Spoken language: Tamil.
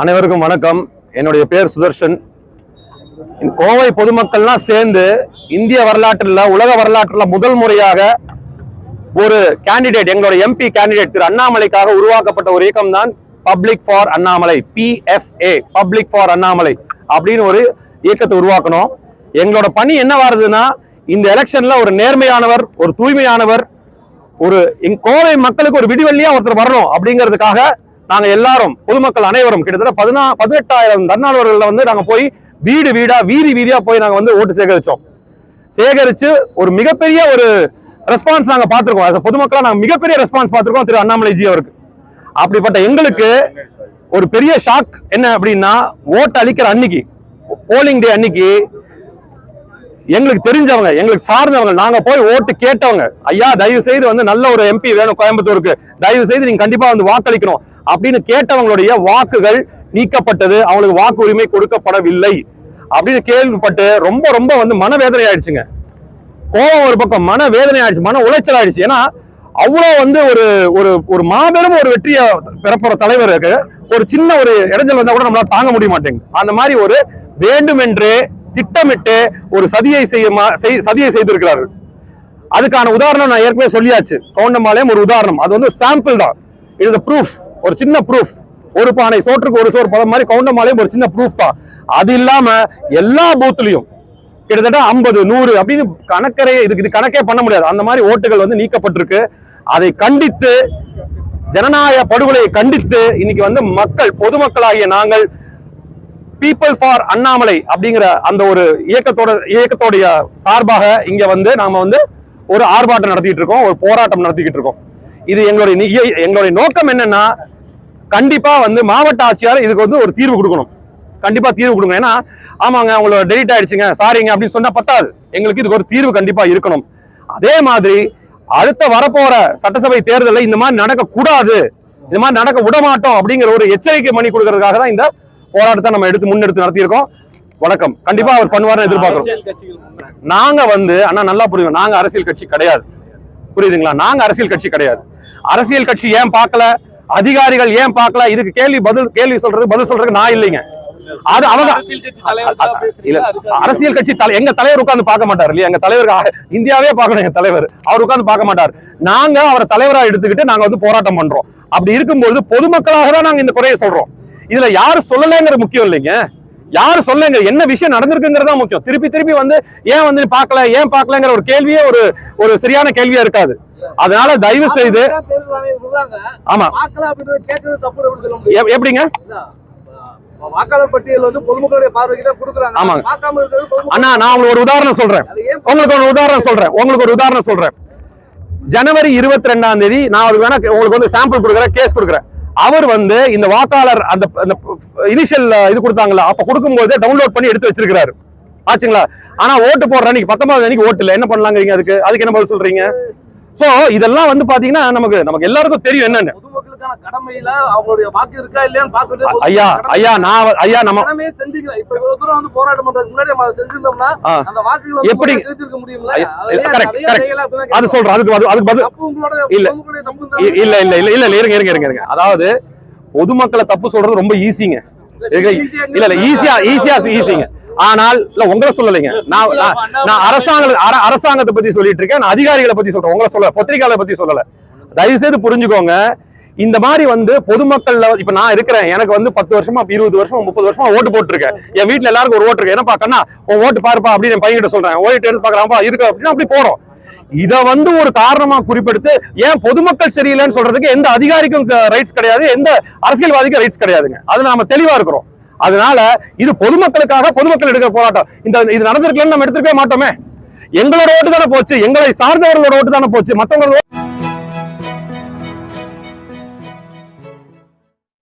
அனைவருக்கும் வணக்கம். என்னுடைய பேர் சுதர்ஷன். கோவை பொதுமக்கள்லாம் சேர்ந்து இந்திய வரலாற்றில் உலக வரலாற்றில் முதல் முறையாக ஒரு கேண்டிடேட் எங்களோட எம்பி கேண்டிடேட் திரு அண்ணாமலைக்காக உருவாக்கப்பட்ட ஒரு இயக்கம் தான் public for Annamalai PFA public for Annamalai அப்படின்னு ஒரு இயக்கத்தை உருவாக்கணும். எங்களோட பணி என்ன வருதுன்னா இந்த எலெக்ஷன்ல ஒரு நேர்மையானவர் ஒரு தூய்மையானவர் ஒரு கோவை மக்களுக்கு ஒரு விடிவெள்ளியா ஒருத்தர் வரணும் அப்படிங்கிறதுக்காக நாங்க எல்லாரும் பொதுமக்கள் அனைவரும் கிட்டத்தட்ட பதினா பதினெட்டாயிரம் தன்னார்வர்கள் வந்து நாங்க போய் வீடு வீடா வீதி வீதியா போய் நாங்க வந்து ஓட்டு சேகரிச்சோம். சேகரிச்சு ஒரு மிகப்பெரிய ஒரு ரெஸ்பான்ஸ் நாங்க பார்த்திருக்கோம். பொதுமக்களா நாங்க மிகப்பெரிய ரெஸ்பான்ஸ் பார்த்திருக்கோம் திரு அண்ணாமலை ஜி அவருக்கு. அப்படிப்பட்ட எங்களுக்கு ஒரு பெரிய ஷாக் என்ன அப்படின்னா ஓட்டு அளிக்கிற அன்னைக்கு போலிங் டே அன்னைக்கு எங்களுக்கு தெரிஞ்சவங்க எங்களுக்கு சார்ந்தவங்க நாங்க போய் ஓட்டு கேட்டவங்க ஐயா தயவு செய்து வந்து நல்ல ஒரு எம்பி வேணும் கோயம்புத்தூருக்கு. தயவு செய்து நீங்க கண்டிப்பா வந்து வாக்களிக்கணும். அப்படின்னு கேட்டவங்களுடைய வாக்குகள் நீக்கப்பட்டது. அவங்களுக்கு வாக்கு உரிமை கொடுக்கப்படவில்லை. அப்படின்னு கேள்விப்பட்டு ரொம்ப ரொம்ப வந்து மனவேதனை ஆயிடுச்சுங்க. கோபம் ஒரு பக்கம் மன வேதனை ஆயிடுச்சு மன உளைச்சல் ஆயிடுச்சு. ஏன்னா அவ்வளோ வந்து ஒரு ஒரு ஒரு மாபெரும் ஒரு வெற்றியை பெறப்போற தலைவருக்கு ஒரு சின்ன ஒரு இடைஞ்சல் வந்தால் கூட நம்மளால தாங்க முடிய மாட்டேங்குது. அந்த மாதிரி ஒரு வேண்டுமென்றே திட்டமிட்டு ஒரு சதியை செய்ய செய்- சதியை செய்திருக்கிறார்கள். அதுக்கான உதாரணம் நான் ஏற்கனவே சொல்லியாச்சு. கவுண்டம்பாளையம் ஒரு உதாரணம். அது வந்து சாம்பிள் தான். இது ப்ரூஃப் ஒரு சின்ன ப்ரூஃப் ஒரு பானை சோற்றுக்கு ஒரு சோறு பதம் மாதிரி கவுண்டம்பாளையம் ஒரு சின்ன ப்ரூஃப் தான். அது இல்லாம எல்லா பூத்துலயும் கிட்டத்தட்ட ஐம்பது நூறு அப்படின்னு கணக்கரே இதுக்கு இது கணக்கே பண்ண முடியாது. அந்த மாதிரி ஓட்டுகள் வந்து நீக்கப்பட்டிருக்கு. அதை கண்டித்து ஜனநாயக படுகொலையை கண்டித்து இன்னைக்கு வந்து மக்கள் பொதுமக்களாகிய நாங்கள் பீப்புள் ஃபார் அண்ணாமலை அப்படிங்கிற அந்த ஒரு இயக்கத்தோட இயக்கத்தோடைய சார்பாக இங்க வந்து நாம வந்து ஒரு ஆர்ப்பாட்டம் நடத்திட்டு இருக்கோம் ஒரு போராட்டம் நடத்திக்கிட்டு இருக்கோம். இது எங்களுடைய நி- இய- எங்களுடைய நோக்கம் என்னன்னா கண்டிப்பா வந்து மாவட்ட ஆட்சியாளர் இதுக்கு வந்து ஒரு தீர்வு கொடுக்கணும். கண்டிப்பா தீர்வு கொடுங்க. ஏன்னா ஆமாங்க அவங்களோட டெலிட் ஆயிடுச்சுங்க சாரிங்க அப்படின்னு சொன்னா பத்தாது. எங்களுக்கு இதுக்கு ஒரு தீர்வு கண்டிப்பா இருக்கணும். அதே மாதிரி அடுத்த வரப்போற சட்டசபை தேர்தலில் இந்த மாதிரி நடக்க கூடாது இந்த மாதிரி நடக்க விட மாட்டோம் அப்படிங்கிற ஒரு எச்சரிக்கை மணி கொடுக்கறதுக்காக தான் இந்த போராட்டத்தை நம்ம எடுத்து முன்னெடுத்து நடத்தியிருக்கோம். வணக்கம். கண்டிப்பா அவர் பண்ணுவார்னு எதிர்பார்க்கிறோம். நாங்க வந்து அண்ணா நல்லா புரியும் நாங்க அரசியல் கட்சி கிடையாது. புரியுதுங்களா? நாங்க அரசியல் கட்சி கிடையாது. அரசியல் கட்சி ஏன் பார்க்கல? அதிகாரிகள் ஏன் பார்க்கல? இதுக்கு கேள்வி பதில் கேள்வி சொல்றது பதில் சொல்றதுக்கு நான் இல்லைங்க. அது அவங்க அரசியல் கட்சி தலை எங்க தலைவர் உட்கார்ந்து பார்க்க மாட்டார் இல்லையா? எங்க தலைவர் இந்தியாவே பார்க்கணும் எங்க தலைவர். அவர் உட்கார்ந்து பார்க்க மாட்டார். நாங்க அவரை தலைவரா எடுத்துக்கிட்டு நாங்க வந்து போராட்டம் பண்றோம். அப்படி இருக்கும்போது பொதுமக்களாக தான் நாங்க இந்த குறையை சொல்றோம். இதுல யாரு சொல்லலைங்கிறது முக்கியம் இல்லைங்க. யாரு சொல்லுங்க? என்ன விஷயம் நடந்திருக்குங்கிறது முக்கியம். திருப்பி திருப்பி வந்து ஏன் வந்து பார்க்கல ஏன் பார்க்கலங்கிற ஒரு கேள்வியே ஒரு ஒரு சரியான கேள்வியா இருக்காது. அதனால தயவு செய்து. ஆமா. எப்படிங்க? வாக்காளர் பட்டியல் வந்து பொதுமக்களுடைய பார்வைக்கு தான் கொடுக்குறாங்க. ஆமாங்க. பார்க்காம இருக்கிறது பொதுமக்கள். அண்ணா நான் உங்களுக்கு ஒரு உதாரணம் சொல்றேன். உங்களுக்கு ஒரு உதாரணம் சொல்றேன். உங்களுக்கு ஒரு உதாரணம் சொல்றேன். ஜனவரி இருபத்தி ரெண்டாம் தேதி நான் அதுக்கு வேணா உங்களுக்கு வந்து சாம்பிள் கொடுக்குறேன் கேஸ் கொடுக்குறேன். அவர் வந்து இந்த வாக்காளர் அந்த இனிஷியல் இது கொடுத்தாங்களா அப்ப கொடுக்கும்போது டவுன்லோட் பண்ணி எடுத்து வச்சிருக்கிறாரு. ஆச்சுங்களா? ஆனா ஓட்டு போடுற அன்னைக்கு பத்தொன்பது அன்னைக்கு ஓட்டு இல்ல. என்ன பண்ணலாங்கிறீங்க அதுக்கு? அதுக்கு என்ன பதில் சொல்றீங்க? சோ இதெல்லாம் வந்து பாத்தீங்கன்னா நமக்கு நமக்கு எல்லாருக்கும் தெரியும் என்னன்னு. ஐயா. ஐயா நான் ஐயா நம்ம எப்படி? முடியும்ல? ஐயா, அதை. சொல்றேன் அதுக்கு அதுக்கு பதில். இல்ல. இல்ல இல்ல இல்ல இல்ல இருங்க இருங்க இருங்க இருங்க. அதாவது பொதுமக்களை தப்பு சொல்றது ரொம்ப ஈஸிங்க இல்ல இல்ல ஈஸியா ஈஸியா ஈஸிங்க ஆனால் இல்ல உங்களை சொல்லலைங்க. நான் நான்- அரசாங்க அர- அரசாங்கத்தை பத்தி சொல்லிட்டு இருக்கேன் நான் அதிகாரிகளை பத்தி சொல்றேன். உங்களை சொல்ல பத்திரிகையாளரை பத்தி சொல்லல. தயவு செய்து புரிஞ்சுக்கோங்க. இந்த மாதிரி வந்து பொதுமக்கள்ல இப்ப நான் இருக்கிறேன். எனக்கு வந்து பத்து வருஷமா இருபது வருஷமா முப்பது வருஷமா ஓட்டு போட்டுருக்கேன். என் வீட்டுல எல்லாருக்கும் ஒரு ஓட்டு இருக்கு. என்னப்பா கண்ணா உன் ஓட்டு பாருப்பா அப்படின்னு என் பையன்கிட்ட சொல்றேன். ஓட்டு எடுத்து பாக்கலாம்ப்பா இருக்கு அப்படின்னு அப்படி போறோம். இத வந்து ஒரு காரணமா குறிப்பெடுத்து ஏன் பொதுமக்கள் சரியில்லைன்னு சொல்றதுக்கு எந்த அதிகாரிக்கும் ரைட்ஸ் கிடையாது எந்த அரசியல்வாதிக்கும் ரைட்ஸ் கிடையாதுங்க. அது நாம தெளிவா இருக்கிறோம். அதனால இது பொதுமக்களுக்காக பொதுமக்கள் எடுக்கிற போராட்டம். இந்த இது நடந்திருக்கலன்னு நம்ம எடுத்துக்கவே மாட்டோமே. எங்களோட ஓட்டு தானே போச்சு. எங்களை சார்ந்தவர்களோட ஓட்டு தானே போச்சு. மத்தவங்களோட